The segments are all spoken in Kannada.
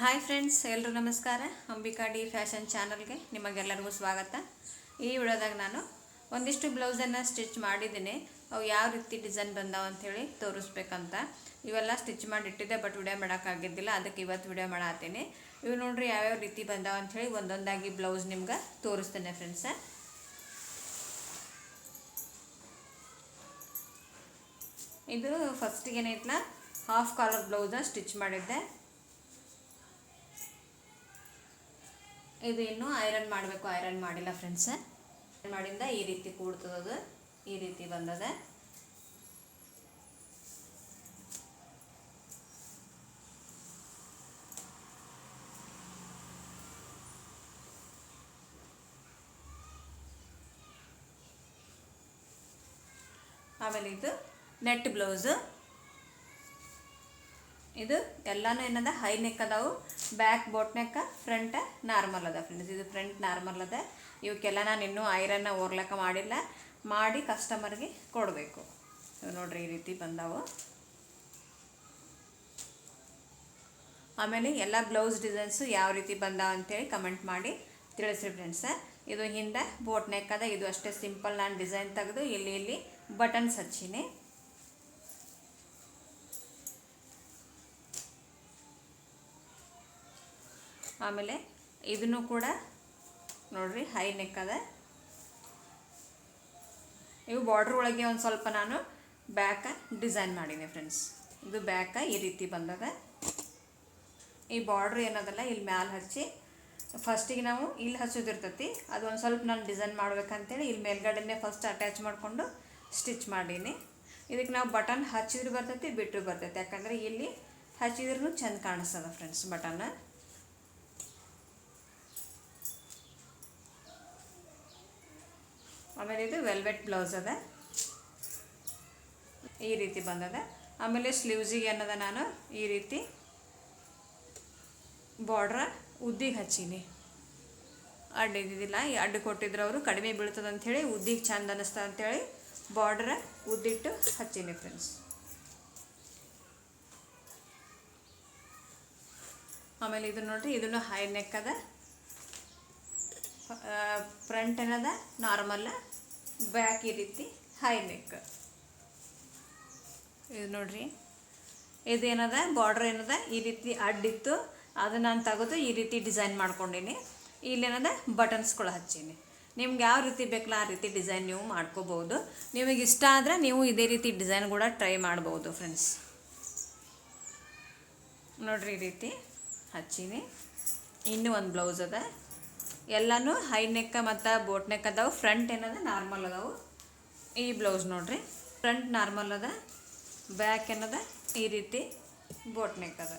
ಹಾಯ್ ಫ್ರೆಂಡ್ಸ್ ಎಲ್ಲರೂ ನಮಸ್ಕಾರ. ಅಂಬಿಕಾ ಡಿ ಫ್ಯಾಷನ್ ಚಾನಲ್ಗೆ ನಿಮಗೆಲ್ಲರಿಗೂ ಸ್ವಾಗತ. ಈ ವಿಡಿಯೋದಾಗ ನಾನು ಒಂದಿಷ್ಟು ಬ್ಲೌಸನ್ನು ಸ್ಟಿಚ್ ಮಾಡಿದ್ದೀನಿ. ಅವು ಯಾವ ರೀತಿ ಡಿಸೈನ್ ಬಂದಾವ ಅಂಥೇಳಿ ತೋರಿಸ್ಬೇಕಂತ. ಇವೆಲ್ಲ ಸ್ಟಿಚ್ ಮಾಡಿ ಇಟ್ಟಿದ್ದೆ, ಬಟ್ ವಿಡಿಯೋ ಮಾಡೋಕ್ಕಾಗಿದ್ದಿಲ್ಲ ಅದಕ್ಕೆ ಇವತ್ತು ವಿಡಿಯೋ ಮಾಡತ್ತೀನಿ ಇವು ನೋಡ್ರಿ ಯಾವ್ಯಾವ ರೀತಿ ಬಂದಾವ ಅಂಥೇಳಿ ಒಂದೊಂದಾಗಿ ಬ್ಲೌಸ್ ನಿಮ್ಗೆ ತೋರಿಸ್ತೇನೆ ಫ್ರೆಂಡ್ಸ ಇದು ಫಸ್ಟಿಗೆ ಏನೈತಲ್ಲ ಹಾಫ್ ಕಾಲರ್ ಬ್ಲೌಸ್ನ ಸ್ಟಿಚ್ ಮಾಡಿದ್ದೆ. ಇದು ಇನ್ನೂ ಐರನ್ ಮಾಡಬೇಕು ಐರನ್ ಮಾಡಿಲ್ಲ ಫ್ರೆಂಡ್ಸ್ ಮಾಡಿಂದ ಈ ರೀತಿ ಕೂಡ್ತದದು, ಈ ರೀತಿ ಬಂದದ. ಆಮೇಲೆ ಇದು ನೆಟ್ ಬ್ಲೌಸು ಇದು ಎಲ್ಲಾನು ಏನದ? ಹೈ ನೆಕ್ ಅದಾವು ಬ್ಯಾಕ್ ಬೋಟ್ ನೆಕ್ಕ ಫ್ರಂಟ್ ನಾರ್ಮಲ್ ಅದ ಫ್ರೆಂಡ್ಸ್ ಇದು ಫ್ರಂಟ್ ನಾರ್ಮಲ್ ಅದ. ಇವಕ್ಕೆಲ್ಲ ನಾನು ಇನ್ನೂ ಐರನ್ನ ಓರ್ಲಕ್ಕ ಮಾಡಿಲ್ಲ. ಮಾಡಿ ಕಸ್ಟಮರ್ಗೆ ಕೊಡಬೇಕು. ನೋಡ್ರಿ ಈ ರೀತಿ ಬಂದಾವು. ಆಮೇಲೆ ಎಲ್ಲ ಬ್ಲೌಸ್ ಡಿಸೈನ್ಸು ಯಾವ ರೀತಿ ಬಂದಾವ ಅಂತೇಳಿ ಕಮೆಂಟ್ ಮಾಡಿ ತಿಳಿಸ್ರಿ ಫ್ರೆಂಡ್ಸ ಇದು ಹಿಂದೆ ಬೋಟ್ ನೆಕ್ ಅದ. ಇದು ಅಷ್ಟೇ ಸಿಂಪಲ್ ನಾನು ಡಿಸೈನ್ ತೆಗೆದು ಇಲ್ಲಿ ಇಲ್ಲಿ ಬಟನ್ಸ್ ಹಚ್ಚೀನಿ. ಆಮೇಲೆ ಇದನ್ನು ಕೂಡ ನೋಡ್ರಿ ಹೈ ನೆಕ್ ಅದ. ಇವು ಬಾರ್ಡ್ರ್ ಒಳಗೆ ಒಂದು ಸ್ವಲ್ಪ ನಾನು ಬ್ಯಾಕ ಡಿಸೈನ್ ಮಾಡೀನಿ ಫ್ರೆಂಡ್ಸ್ ಇದು ಬ್ಯಾಕ ಈ ರೀತಿ ಬಂದದ. ಈ ಬಾರ್ಡ್ರ್ ಏನದಲ್ಲ ಇಲ್ಲಿ ಮ್ಯಾಲೆ ಹಚ್ಚಿ ಫಸ್ಟಿಗೆ ನಾವು ಇಲ್ಲಿ ಹಚ್ಚೋದಿರ್ತೈತಿ ಅದು ಒಂದು ಸ್ವಲ್ಪ ನಾನು ಡಿಸೈನ್ ಮಾಡ್ಬೇಕಂತೇಳಿ ಇಲ್ಲಿ ಮೇಲ್ಗಡೆನೇ ಫಸ್ಟ್ ಅಟ್ಯಾಚ್ ಮಾಡಿಕೊಂಡು ಸ್ಟಿಚ್ ಮಾಡೀನಿ. ಇದಕ್ಕೆ ನಾವು ಬಟನ್ ಹಚ್ಚಿದ್ರು ಬರ್ತೈತಿ ಬಿಟ್ಟರು ಬರ್ತೈತಿ. ಯಾಕಂದರೆ ಇಲ್ಲಿ ಹಚ್ಚಿದ್ರೂ ಚೆಂದ ಕಾಣಿಸ್ತದ ಫ್ರೆಂಡ್ಸ್ ಬಟನ್ ಆಮೇಲೆ ಇದು ವೆಲ್ವೆಟ್ ಬ್ಲೌಸ್ ಅದ. ಈ ರೀತಿ ಬಂದದ. ಆಮೇಲೆ ಸ್ಲೀವ್ಸಿಗೆ ಏನದ ನಾನು ಈ ರೀತಿ ಬಾರ್ಡ್ರ ಉದ್ದಿಗೆ ಹಚ್ಚೀನಿ. ಅಡ್ಡ ಇದ್ದಿದ್ದಿಲ್ಲ. ಈ ಅಡ್ಡ ಕೊಟ್ಟಿದ್ರು ಅವರು ಕಡಿಮೆ ಬೀಳ್ತದೆ ಅಂಥೇಳಿ ಉದ್ದಿಗೆ ಚೆಂದ ಅನ್ನಿಸ್ತದೆ ಅಂಥೇಳಿ ಬಾರ್ಡ್ರ ಉದ್ದಿಟ್ಟು ಹಚ್ಚೀನಿ ಫ್ರೆಂಡ್ಸ್ ಆಮೇಲೆ ಇದು ನೋಡ್ರಿ, ಇದನ್ನು ಹೈ ನೆಕ್ ಅದ. ಫ್ರಂಟ್ ಏನದ ನಾರ್ಮಲ್ ಬ್ಯಾಕ್ ಈ ರೀತಿ ಹೈ ನೆಕ್ ಇದು ನೋಡ್ರಿ. ಇದೇನದ ಬಾರ್ಡ್ರ್ ಏನದ? ಈ ರೀತಿ ಅಡ್ಡಿತ್ತು. ಅದು ನಾನು ತೆಗೆದು ಈ ರೀತಿ ಡಿಸೈನ್ ಮಾಡ್ಕೊಂಡೀನಿ. ಇಲ್ಲೇನದ ಬಟನ್ಸ್ಗಳು ಹಚ್ಚೀನಿ. ನಿಮ್ಗೆ ಯಾವ ರೀತಿ ಬೇಕಲ್ಲ ಆ ರೀತಿ ಡಿಸೈನ್ ನೀವು ಮಾಡ್ಕೋಬಹುದು. ನಿಮಗೆ ಇಷ್ಟ ಆದರೆ ನೀವು ಇದೇ ರೀತಿ ಡಿಸೈನ್ ಕೂಡ ಟ್ರೈ ಮಾಡ್ಬೋದು ಫ್ರೆಂಡ್ಸ್ ನೋಡ್ರಿ ಈ ರೀತಿ ಹಚ್ಚೀನಿ. ಇನ್ನೂ ಒಂದು ಬ್ಲೌಸ್ ಅದ. ಎಲ್ಲನೂ ಹೈ ನೆಕ್ ಮತ್ತು ಬೋಟ್ ನೆಕ್ ಅದಾವು. ಫ್ರಂಟ್ ಏನದ? ನಾರ್ಮಲ್ ಅದಾವು. ಈ ಬ್ಲೌಸ್ ನೋಡ್ರಿ. ಫ್ರಂಟ್ ನಾರ್ಮಲ್ ಅದ. ಬ್ಯಾಕ್ ಏನದ? ಈ ರೀತಿ ಬೋಟ್ ನೆಕ್ ಅದ.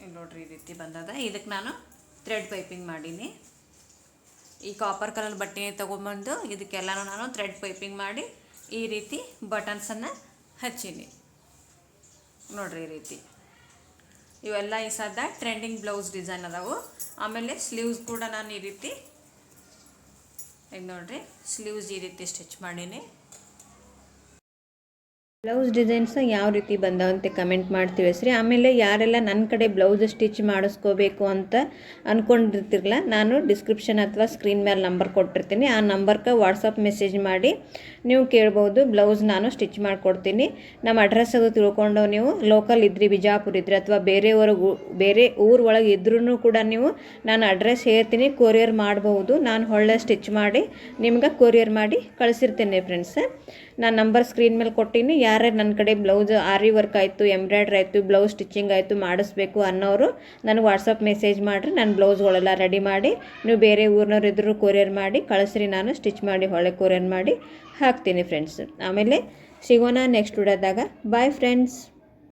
ಇಲ್ಲಿ ನೋಡ್ರಿ ಈ ರೀತಿ ಬಂದದ. ಇದಕ್ಕೆ ನಾನು ಥ್ರೆಡ್ ಪೈಪಿಂಗ್ ಮಾಡೀನಿ. ಈ ಕಾಪರ್ ಕಲರ್ ಬಟ್ಟೆ ತೊಗೊಂಬಂದು ಇದಕ್ಕೆಲ್ಲನೂ ನಾನು ಥ್ರೆಡ್ ಪೈಪಿಂಗ್ ಮಾಡಿ ಈ ರೀತಿ ಬಟನ್ಸನ್ನು ಹಚ್ಚೀನಿ. ನೋಡ್ರಿ ಈ ರೀತಿ. ಇವೆಲ್ಲ ಈ ಸದ್ದ ಟ್ರೆಂಡಿಂಗ್ ಬ್ಲೌಸ್ ಡಿಸೈನ್ ಅದಾವು. ಆಮೇಲೆ ಸ್ಲೀವ್ಸ್ ಕೂಡ ನಾನು ಈ ರೀತಿ ಈಗ ನೋಡಿರಿ ಸ್ಲೀವ್ಸ್ ಈ ರೀತಿ ಸ್ಟಿಚ್ ಮಾಡೀನಿ. ಬ್ಲೌಸ್ ಡಿಸೈನ್ಸ್ ಯಾವ ರೀತಿ ಬಂದವಂತೆ ಕಮೆಂಟ್ ಮಾಡಿ ತಿಳಿಸ್ರಿ ಆಮೇಲೆ ಯಾರೆಲ್ಲ ನನ್ನ ಕಡೆ ಬ್ಲೌಸ್ ಸ್ಟಿಚ್ ಮಾಡಿಸ್ಕೋಬೇಕು ಅಂತ ಅಂದ್ಕೊಂಡಿರ್ತಿರಲ್ಲ ನಾನು ಡಿಸ್ಕ್ರಿಪ್ಷನ್ ಅಥವಾ ಸ್ಕ್ರೀನ್ ಮೇಲೆ ನಂಬರ್ ಕೊಟ್ಟಿರ್ತೀನಿ. ಆ ನಂಬರ್ಗೆ ವಾಟ್ಸಪ್ ಮೆಸೇಜ್ ಮಾಡಿ ನೀವು ಕೇಳ್ಬೋದು, ಬ್ಲೌಸ್ ನಾನು ಸ್ಟಿಚ್ ಮಾಡಿಕೊಡ್ತೀನಿ. ನಮ್ಮ ಅಡ್ರೆಸ್ ಅದು ತಿಳ್ಕೊಂಡು ನೀವು. ಲೋಕಲ್ ಇದ್ರಿ, ಬಿಜಾಪುರ ಇದ್ರಿ ಅಥವಾ ಬೇರೆ ಊರಿಗೆ ಬೇರೆ ಊರೊಳಗೆ ಇದ್ರೂ ಕೂಡ ನೀವು ನಾನು ಅಡ್ರೆಸ್ ಹೇಳ್ತೀನಿ ಕೊರಿಯರ್ ಮಾಡಬಹುದು ನಾನು ಒಳ್ಳೆ ಸ್ಟಿಚ್ ಮಾಡಿ ನಿಮ್ಗೆ ಕೊರಿಯರ್ ಮಾಡಿ ಕಳಿಸಿರ್ತೇನೆ ಫ್ರೆಂಡ್ಸ್ ನಾನು ನಂಬರ್ ಸ್ಕ್ರೀನ್ ಮೇಲೆ ಕೊಟ್ಟಿನಿ. ಯಾರ್ಯಾರು ನನ್ನ ಕಡೆ ಬ್ಲೌಸ್ ಆರಿ ವರ್ಕ್ ಆಯಿತು ಎಂಬ್ರಾಯ್ಡ್ರಿ ಆಯಿತು ಬ್ಲೌಸ್ ಸ್ಟಿಚಿಂಗ್ ಆಯಿತು ಮಾಡಿಸ್ಬೇಕು ಅನ್ನೋರು ನನಗೆ ವಾಟ್ಸಪ್ ಮೆಸೇಜ್ ಮಾಡಿರಿ. ನಾನು ಬ್ಲೌಸ್ಗಳೆಲ್ಲ ರೆಡಿ ಮಾಡಿ, ನೀವು ಬೇರೆ ಊರಿನವ್ರು ಇದ್ದರೂ ಕೊರಿಯರ್ ಮಾಡಿ, ಕಳಿಸ್ರಿ ನಾನು ಸ್ಟಿಚ್ ಮಾಡಿ ಹೊಳೆ ಕೊರಿಯರ್ ಮಾಡಿ ಹಾಕ್ತೀನಿ ಫ್ರೆಂಡ್ಸ್ ಆಮೇಲೆ ಸಿಗೋಣ ನೆಕ್ಸ್ಟ್ ವಿಡಿಯೋದಾಗ ಬಾಯ್ ಫ್ರೆಂಡ್ಸ್